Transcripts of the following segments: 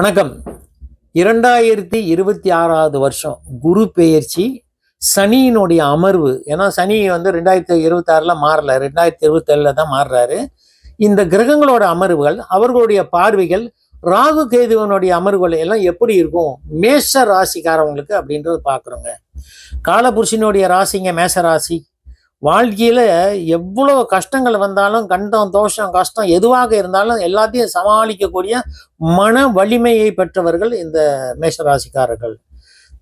வணக்கம். இரண்டாயிரத்தி இருபத்தி ஆறாவது வருஷம் குரு பெயர்ச்சி சனியினுடைய அமர்வு. ஏன்னா சனி வந்து ரெண்டாயிரத்தி இருபத்தி ஆறில் மாறல. ரெண்டாயிரத்தி இருபத்தேழுல தான் மாறுறாரு. இந்த கிரகங்களோட அமர்வுகள் அவர்களுடைய பார்வைகள் ராகு கேதுவனுடைய அமர்வுகள் எல்லாம் எப்படி இருக்கும்? மேஷ ராசிக்காரவங்களுக்கு அப்படின்றது பார்க்குறோங்க. காலபுருஷனுடைய ராசிங்க மேஷ ராசி. வாழ்க்கையில் எவ்வளோ கஷ்டங்கள் வந்தாலும் கண்டம் தோஷம் கஷ்டம் எதுவாக இருந்தாலும் எல்லாத்தையும் சமாளிக்கக்கூடிய மன வலிமையை பெற்றவர்கள் இந்த மேஷராசிக்காரர்கள்.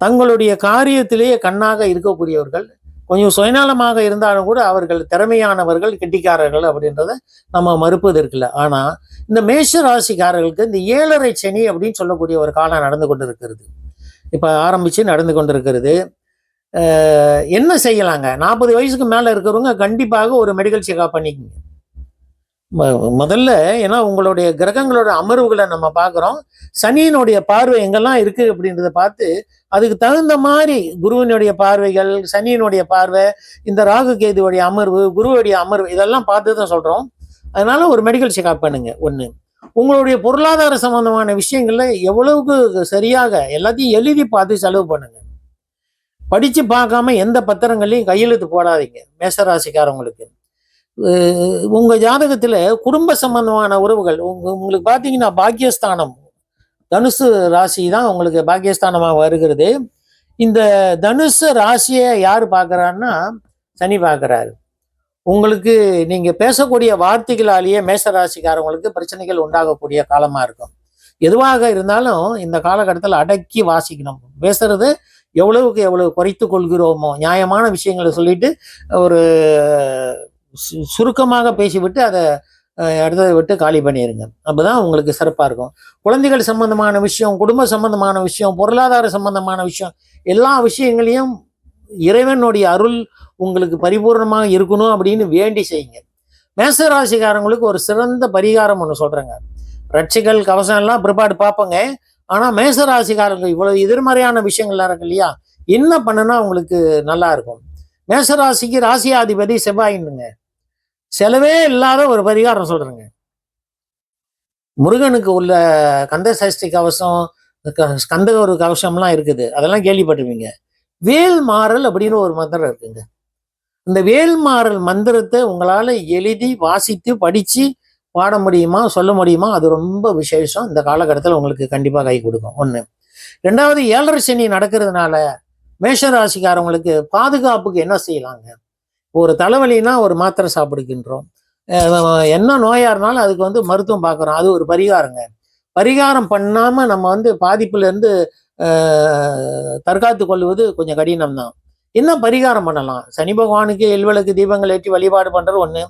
தங்களுடைய காரியத்திலேயே கண்ணாக இருக்கக்கூடியவர்கள். கொஞ்சம் சுயநலமாக இருந்தாலும் கூட அவர்கள் திறமையானவர்கள் கெட்டிக்காரர்கள் அப்படின்றத நம்ம மறுப்பது இருக்குல்ல. ஆனால் இந்த மேஷ ராசிக்காரர்களுக்கு இந்த ஏழரை சனி அப்படின்னு சொல்லக்கூடிய ஒரு காலம் நடந்து கொண்டு இருக்கிறது இப்போ ஆரம்பித்து நடந்து கொண்டு இருக்கிறது என்ன செய்யலாங்க? நாற்பது வயசுக்கு மேலே இருக்கிறவங்க கண்டிப்பாக ஒரு மெடிக்கல் செக்அப் பண்ணிக்கோங்க. முதல்ல ஏன்னா உங்களுடைய கிரகங்களோட அமர்வுகளை நம்ம பார்க்குறோம். சனியினுடைய பார்வை எங்கெல்லாம் இருக்குது அப்படின்றத பார்த்து அதுக்கு தகுந்த மாதிரி குருவினுடைய பார்வைகள் சனியினுடைய பார்வை இந்த ராகு கேதுவுடைய அமர்வு குருவுடைய அமர்வு இதெல்லாம் பார்த்து தான் சொல்கிறோம் அதனால் ஒரு மெடிக்கல் செக்அப் பண்ணுங்க. ஒன்று உங்களுடைய பொருளாதார சம்பந்தமான விஷயங்களில் எவ்வளவுக்கு சரியாக எல்லாத்தையும் எழுதி பார்த்து செலவு பண்ணுங்கள் படிச்சு பார்க்காம எந்த பத்திரங்களையும் கையெழுத்து போடாதீங்க மேசராசிக்காரவங்களுக்கு உங்கள் உங்க ஜாதகத்துல குடும்ப சம்பந்தமான உறவுகள் உங்க உங்களுக்கு பார்த்தீங்கன்னா பாக்கியஸ்தானம் தனுசு ராசி தான் உங்களுக்கு பாக்கியஸ்தானமாக வருகிறது. இந்த தனுசு ராசியை யார் பார்க்குறான்னா சனி பார்க்கறாரு உங்களுக்கு நீங்க பேசக்கூடிய வார்த்தைகளாலேயே மேசராசிக்காரவங்களுக்கு பிரச்சனைகள் உண்டாகக்கூடிய காலமா இருக்கும். எதுவாக இருந்தாலும் இந்த காலகட்டத்தில் அடக்கி வாசிக்கணும். பேசுறது எவ்வளவுக்கு எவ்வளவு குறைத்து கொள்கிறோமோ நியாயமான விஷயங்களை சொல்லிட்டு ஒரு சு- சுருக்கமாக பேசிவிட்டு அதை அஹ், விட்டு காலி பண்ணிடுங்க அப்போதான் உங்களுக்கு சிறப்பாக இருக்கும். குழந்தைகள் சம்பந்தமான விஷயம் குடும்ப சம்பந்தமான விஷயம் பொருளாதார சம்பந்தமான விஷயம் எல்லா விஷயங்களையும் இறைவனுடைய அருள் உங்களுக்கு பரிபூர்ணமாக இருக்கணும் அப்படின்னு வேண்டி செய்யுங்க. மேசராசிக்காரங்களுக்கு ஒரு சிறந்த பரிகாரம் ஒன்று சொல்கிறேங்க ரட்சிகள் கவசம் எல்லாம் பிற்பாடு பார்ப்போங்க. ஆனால் மேசராசிக்காரங்க இவ்வளவு எதிர்மறையான விஷயங்கள்லாம் இருக்கு இல்லையா? என்ன பண்ணுனா உங்களுக்கு நல்லா இருக்கும். மேசராசிக்கு ராசியாதிபதி செவ்வாயின்னுங்க. செலவே இல்லாத ஒரு பரிகாரம் சொல்றேங்க. முருகனுக்கு உள்ள கந்த சஷ்டி கவசம் க- ஒரு கவசம்லாம் இருக்குது. அதெல்லாம் கேள்விப்பட்டிருப்பீங்க. வேல் மாறல் அப்படின்னு ஒரு மந்திரம் இருக்குங்க. இந்த வேல் மாறல் மந்திரத்தை உங்களால எழுதி வாசித்து படிச்சு பாட முடியுமா சொல்ல முடியுமா? அது ரொம்ப விசேஷம். இந்த காலகட்டத்தில் உங்களுக்கு கண்டிப்பாக கை கொடுக்கும். ஒன்று ரெண்டாவது ஏழரை சனி நடக்கிறதுனால மேஷ ராசிக்காரவங்களுக்கு பாதுகாப்புக்கு என்ன செய்யலாங்க? ஒரு தலைவலினா ஒரு மாத்திரை சாப்பிடுகின்றோம். என்ன நோயா இருந்தாலும் அதுக்கு வந்து மருத்துவம் பார்க்குறோம் அது ஒரு பரிகாரங்க. பரிகாரம் பண்ணாம நம்ம வந்து பாதிப்புலேருந்து தற்காத்து கொள்வது கொஞ்சம் கடினம் தான் என்ன பரிகாரம் பண்ணலாம்? சனி பகவானுக்கு எல்வலுக்கு தீபங்கள் ஏற்றி வழிபாடு பண்றது ஒன்று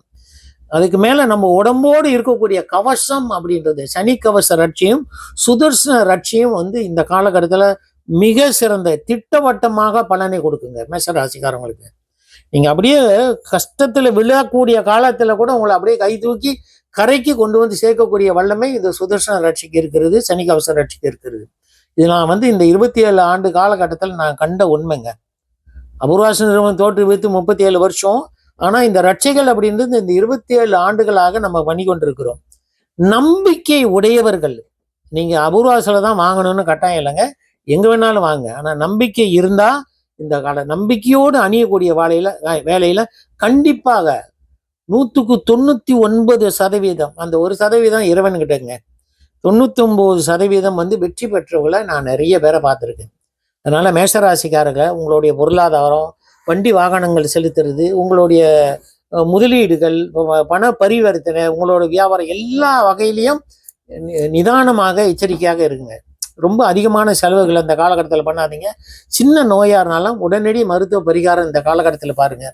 அதுக்கு மேலே நம்ம உடம்போடு இருக்கக்கூடிய கவசம் அப்படின்றது சனி கவச ரட்சியும் சுதர்சன ரட்சியும் வந்து இந்த காலகட்டத்தில் மிக சிறந்த திட்டவட்டமாக பலனை கொடுக்குங்க மேச ராசிக்காரங்களுக்கு நீங்கள் அப்படியே கஷ்டத்தில் விழக்கூடிய காலத்தில் கூட உங்களை அப்படியே கை தூக்கி கரைக்கு கொண்டு வந்து சேர்க்கக்கூடிய வல்லமை இந்த சுதர்சன ரட்சிக்கு இருக்கிறது சனி கவச ரட்சிக்கு இருக்கிறது. இது நான் வந்து இந்த இருபத்தி ஏழு ஆண்டு காலகட்டத்தில் நான் கண்ட உண்மைங்க. அபூர்வாச நிறுவனம் தோற்றுவித்து முப்பத்தி ஏழு வருஷம் ஆனா இந்த ரட்சைகள் அப்படின்றது இந்த இருபத்தி ஏழு ஆண்டுகளாக நம்ம பண்ணி கொண்டிருக்கிறோம். நம்பிக்கை உடையவர்கள். நீங்க அபூர்வாசில தான் வாங்கணும்னு கட்டாயம் இல்லைங்க. எங்க வேணாலும் வாங்க. ஆனால் நம்பிக்கை இருந்தா இந்த கால நம்பிக்கையோடு அணியக்கூடிய வேலையில வேலையில கண்டிப்பாக நூற்றுக்கு தொண்ணூத்தி ஒன்பது சதவீதம் அந்த ஒரு சதவீதம் இறைவன்கிட்டங்க தொண்ணூத்தொம்பது சதவீதம் வந்து வெற்றி பெற்றவங்களை நான் நிறைய பேரை பார்த்துருக்கேன். அதனால மேஷராசிக்காரங்க உங்களுடைய பொருளாதாரம் வண்டி வாகனங்கள் செலுத்துறது உங்களுடைய முதலீடுகள் பண பரிவர்த்தனை உங்களோட வியாபாரம் எல்லா வகையிலையும் நிதானமாக எச்சரிக்கையாக இருங்க. ரொம்ப அதிகமான செலவுகள் அந்த காலகட்டத்தில் பண்ணாதீங்க. சின்ன நோயாக இருந்தாலும் உடனடி மருத்துவ பரிகாரம் இந்த காலகட்டத்தில் பாருங்க.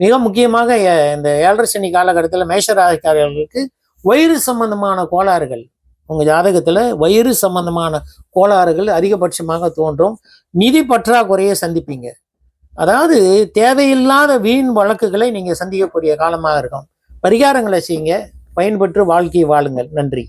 மிக முக்கியமாக இந்த ஏழரை சனி காலகட்டத்தில் மேஷராசிக்காரர்களுக்கு வயிறு சம்பந்தமான கோளாறுகள். உங்க ஜாதகத்துல வயிறு சம்பந்தமான கோளாறுகள் அதிகபட்சமாக தோன்றும். நிதி பற்றாக்குறையை சந்திப்பீங்க. அதாவது தேவையில்லாத வீண் வழக்குகளை நீங்கள் சந்திக்கக்கூடிய காலமாக இருக்கும். பரிகாரங்களை செய்யுங்க. பயன்பெற்று வாழ்க்கையை வாழுங்கள். நன்றி.